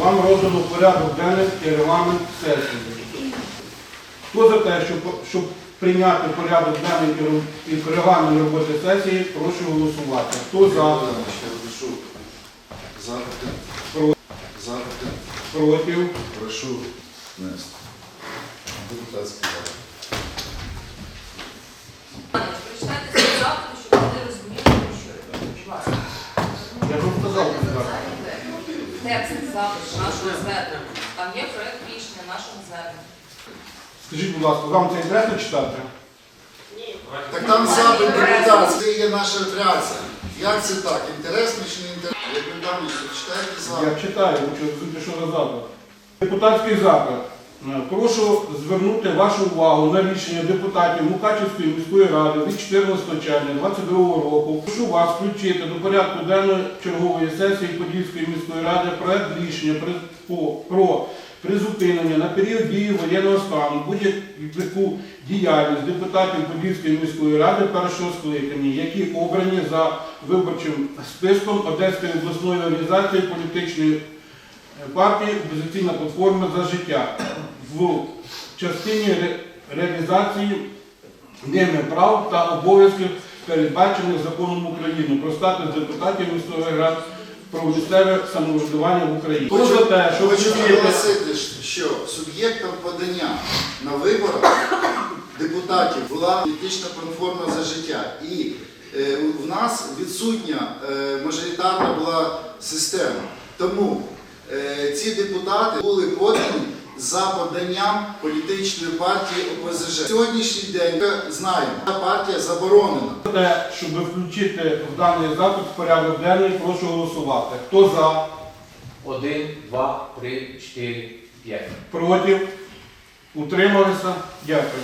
Вам роздано порядок денний і регламент сесії. Хто за те, щоб, щоб прийняти порядок денний і регламент роботи сесії, прошу голосувати. Хто за, Ще прошу. Запити. Про- Запити. проти, Прошу внести. Депутатський запит. Прочитайте свій запит, щоб вони розуміли, про що йде. Будь ласка. я ж вам сказав, будь ласка. Текст запису нашого звернення. Там є проєкт рішення нашого звернення. Скажіть, будь ласка, вам це інтересно читати? Ні. Так там запит депутат, це є наша реакція. Як це так? Інтересно чи не інтересно? Як ви там читаєте запит? Я читаю, що, що за запит. Депутатський запит. Е, Прошу звернути вашу увагу на рішення депутатів Мукачівської міської ради від 14 червня 2022 року. Прошу вас включити до порядку денної чергової сесії Подільської міської ради проект рішення про призупинення на період дії воєнного стану будь-яку діяльність депутатів Подільської міської ради першого скликання, які обрані за виборчим списком Одеської обласної організації політичної партії Опозиційна платформа за життя в частині реалізації ними прав та обов'язків, передбачених законом України про статус депутатів місцевих рад про місцеве самоврядування в Україні. За те, що Хочу наголосити, що суб'єктом подання на виборах депутатів була політична платформа за життя. І е, в нас відсутня е, мажоритарна була система. Тому ці депутати були подані за поданням політичної партії ОПЗЖ. Сьогоднішній день ми знаємо, ця партія заборонена. Те, щоб включити в даний запит в порядок денний, прошу голосувати. Хто за, Один, два, три, чотири, п'ять. проти, утрималися? Дякую.